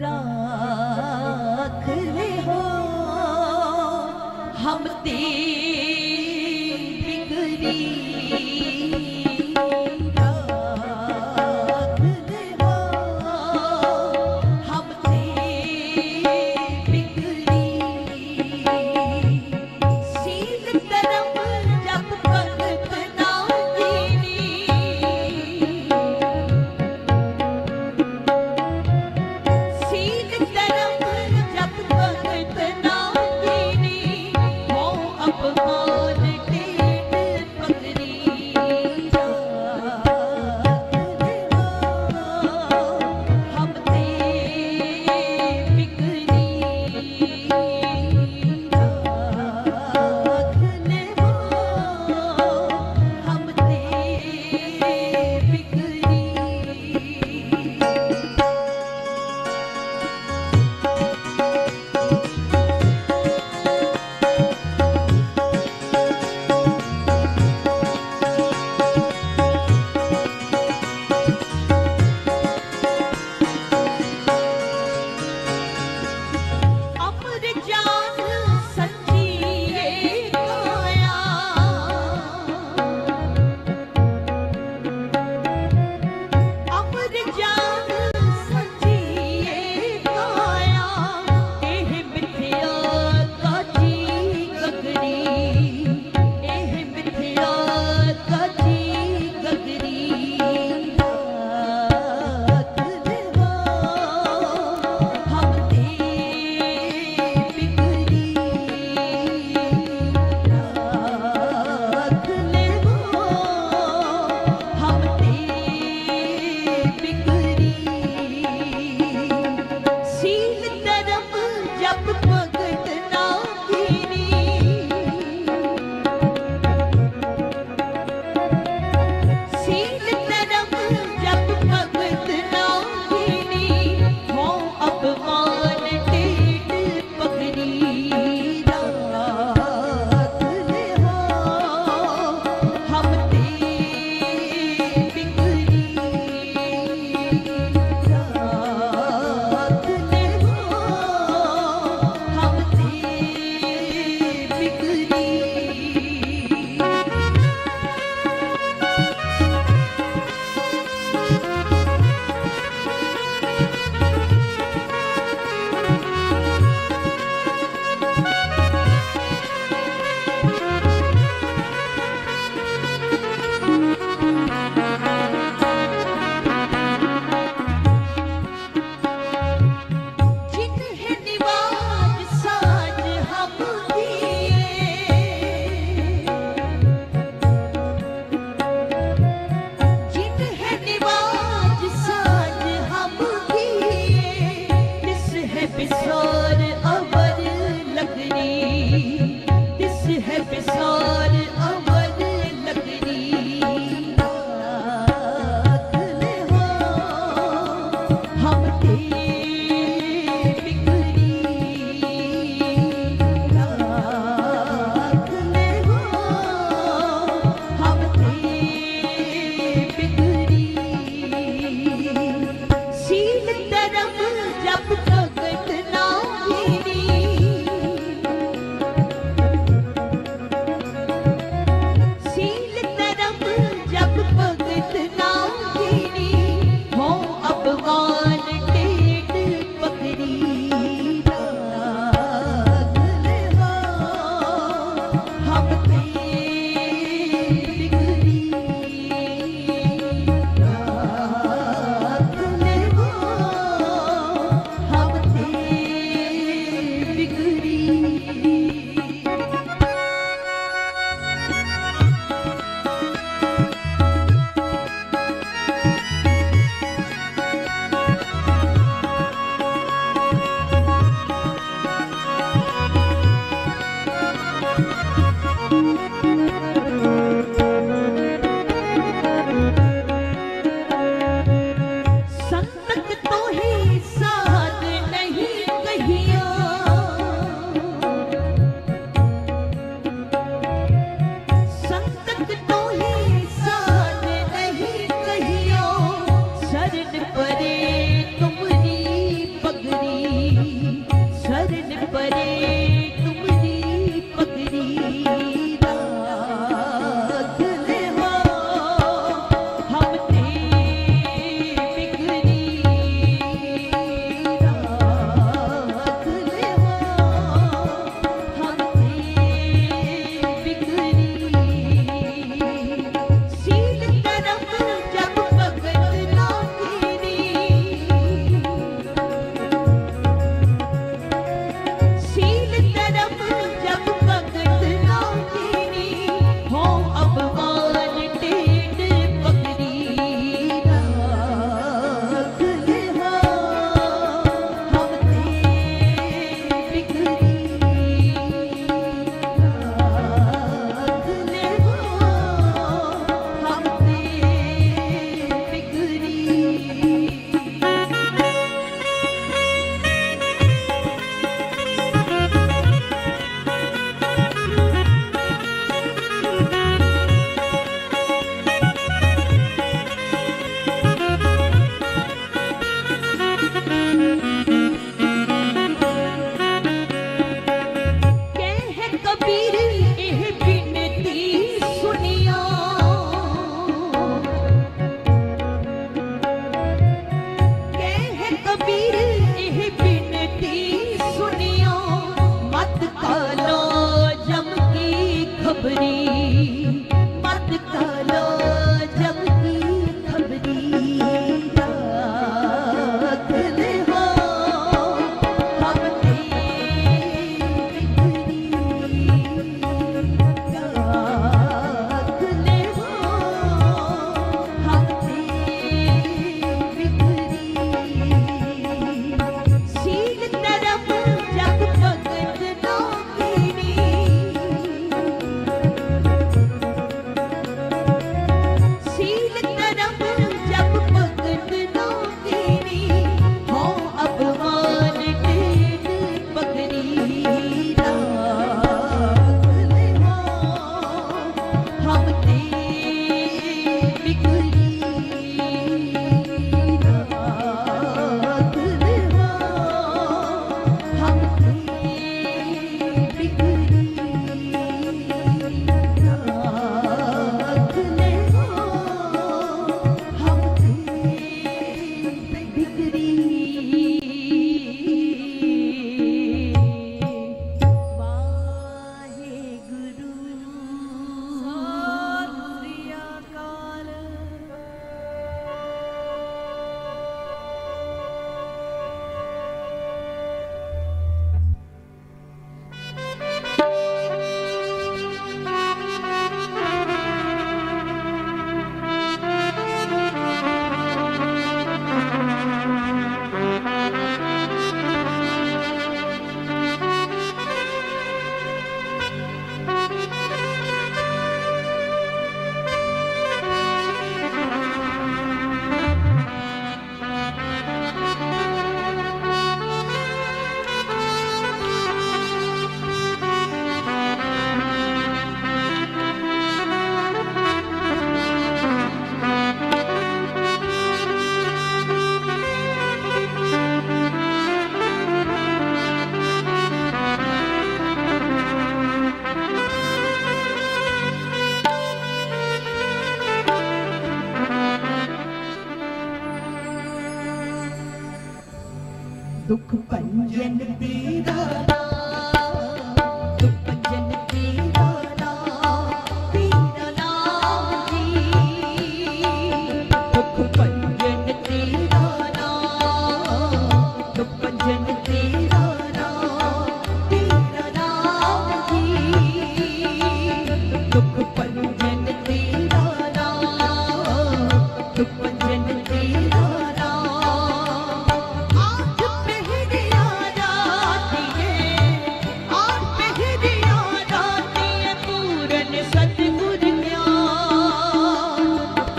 राख ले हो हम ते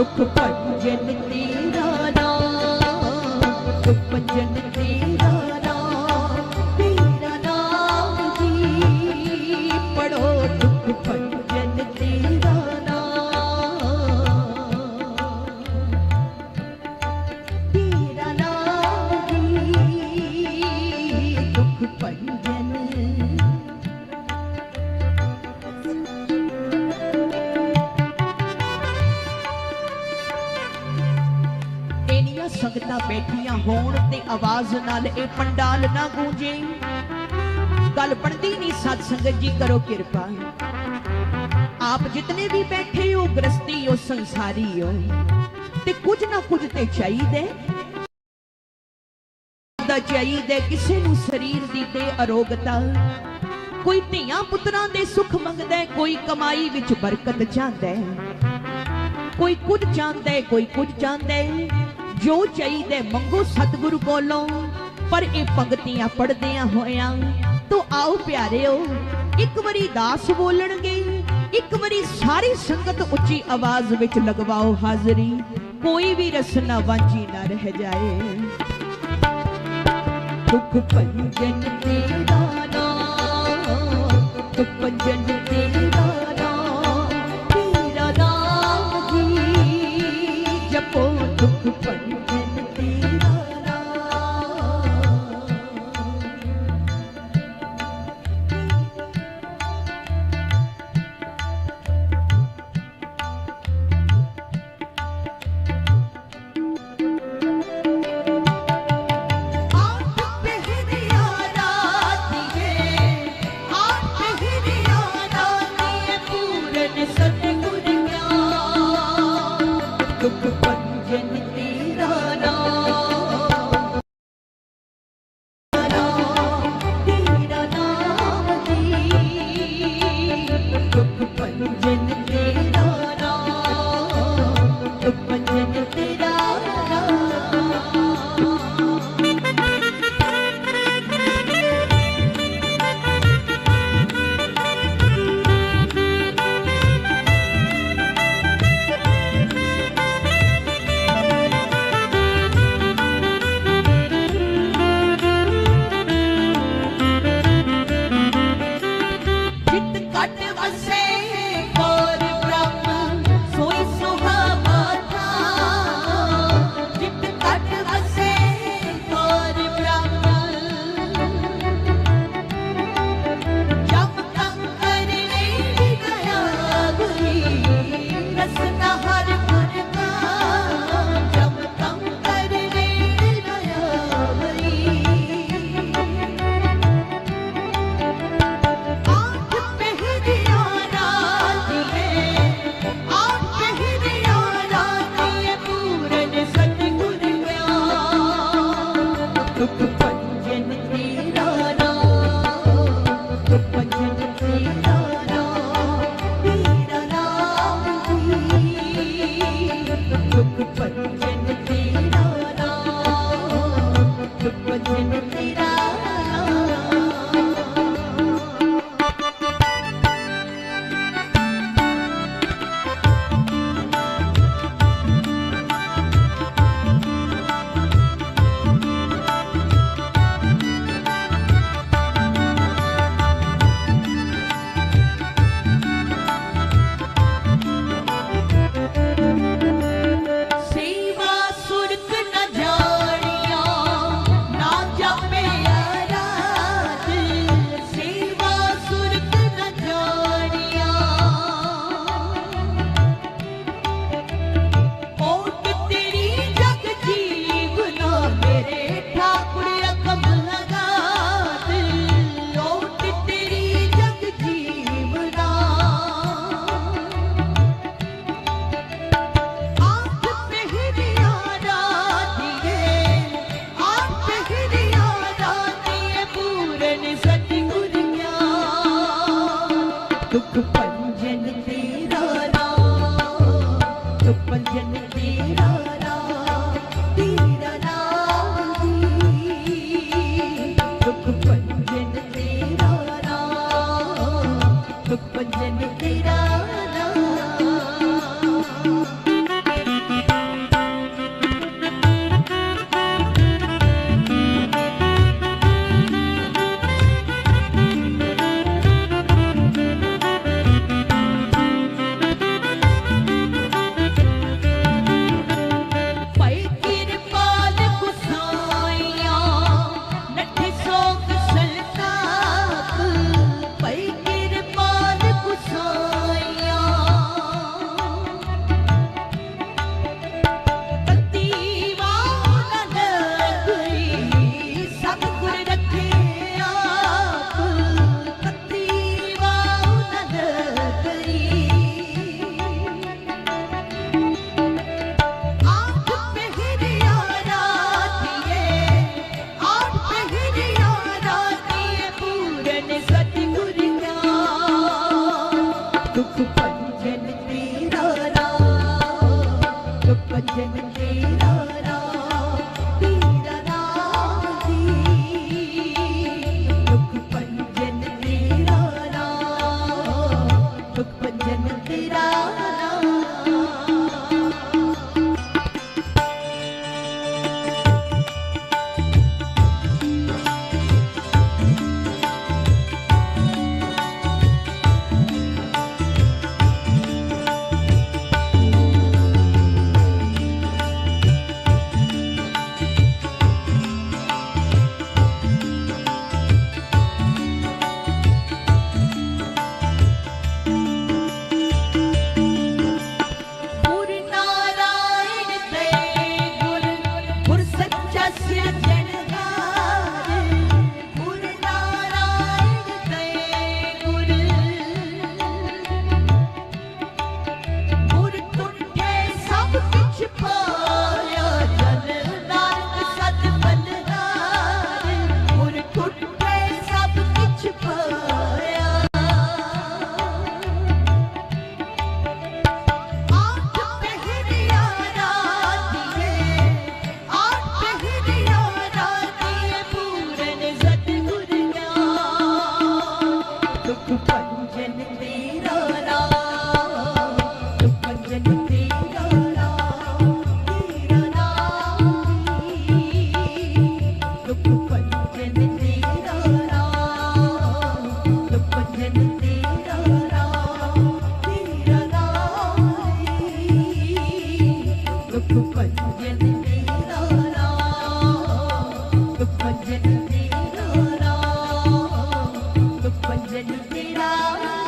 Go, go, go. ਨਹੀਂ ਸਤ ਸੰਗਤ ਜੀ ਕਰੋ ਕਿਰਪਾ। ਆਪ ਜਿਤਨੇ ਵੀ ਬੈਠੇ ਹੋ, ਗ੍ਰਸਤੀ ਹੋ ਤੇ ਕੁਝ ਨਾ ਕੁਝ ਤੇ ਚਾਹੀਦੇ ਦਾ ਚਾਹੀਦੇ ਕਿਸੇ ਨੂੰ ਸਰੀਰ ਦੀ ਤੇ ਅਰੋਗਤਾ। ਕੋਈ ਧੀਆਂ ਪੁੱਤਰਾਂ ਦੇ ਸੁੱਖ ਮੰਗਦਾ ਕੋਈ ਕਮਾਈ ਵਿੱਚ ਬਰਕਤ ਚਾਹੁੰਦਾ ਕੋਈ ਕੁਝ ਚਾਹੁੰਦਾ ਕੋਈ ਕੁਝ ਚਾਹੁੰਦਾ ਜੋ ਚਾਹੀਦਾ ਮੰਗੋ ਸਤਿਗੁਰੂ ਕੋਲੋਂ, ਪਰ ਇਹ ਪੰਕਤੀਆਂ ਪੜਦਿਆਂ ਹੋਇਆਂ। ਤੋ ਆਓ ਪਿਆਰਿਓ, ਇੱਕ ਵਾਰੀ ਦਾਸ ਬੋਲਣਗੇ ਇੱਕ ਵਾਰੀ ਸਾਰੀ ਸੰਗਤ ਉੱਚੀ ਆਵਾਜ਼ ਵਿੱਚ ਲਗਵਾਓ ਹਾਜ਼ਰੀ, ਕੋਈ ਵੀ ਰਸਨਾ ਵਾਂਝੀ ਨਾ ਰਹਿ ਜਾਏ। ਦੁਖ ਭੰਜਨ ਤੇਰਾ ਨਾਮ ਦੁਖ ਭੰਜਨ ਤੇਰਾ ਨਾਮ ਤੇਰਾ ਨਾਮ ਜੀ ਜਪੋ ਦੁਖ ਭੰਜਨ to, to, to. ਨਾਮ ਦੁੱਖ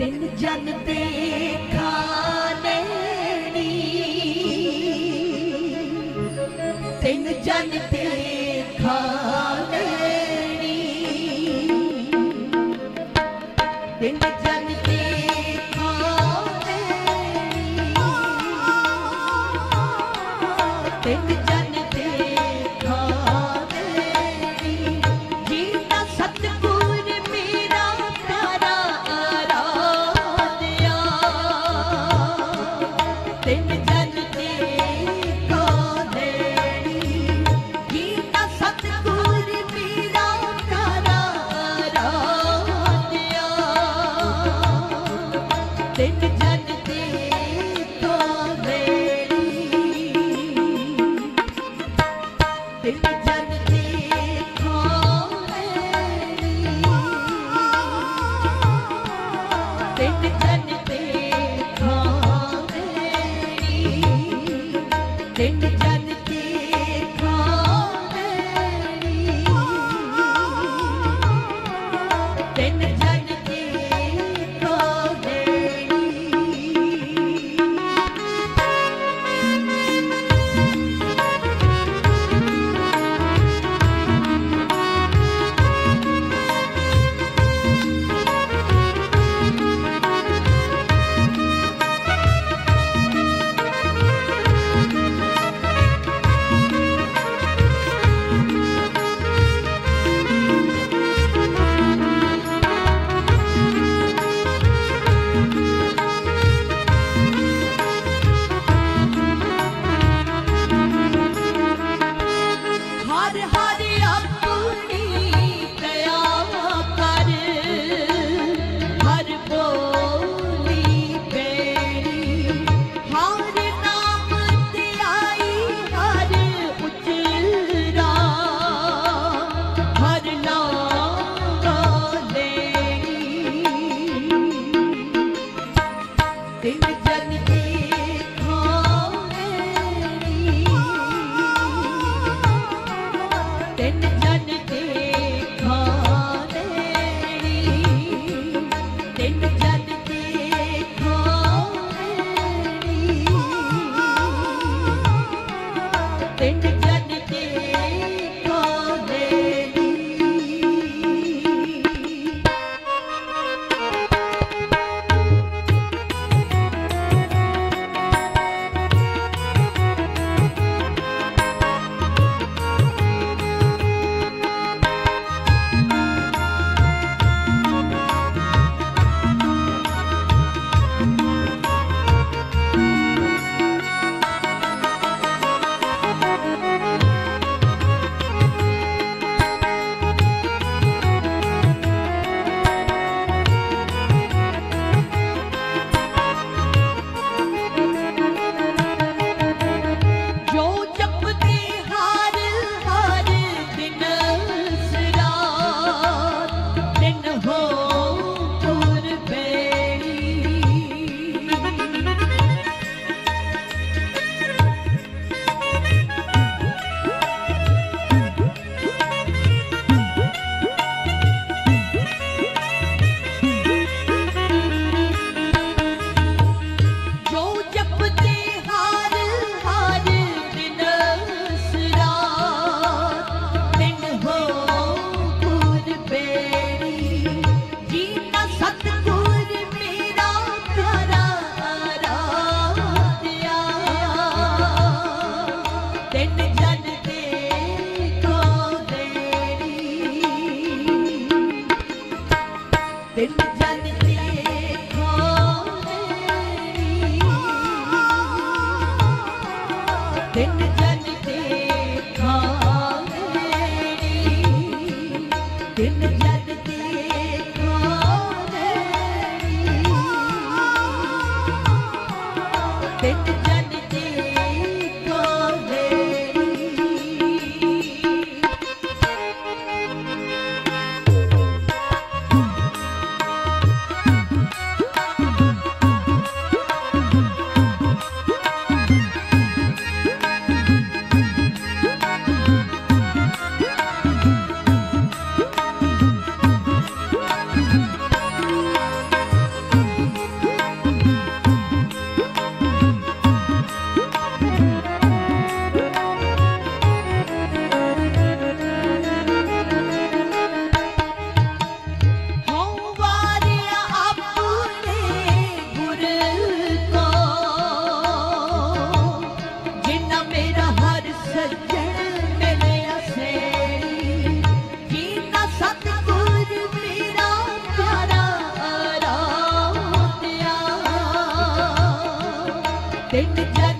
ਤਿੰਨ ਜਨ ਦੇਖਾ Thank you. ਤਿੰਨ ਤਿੰਨ ਜਨ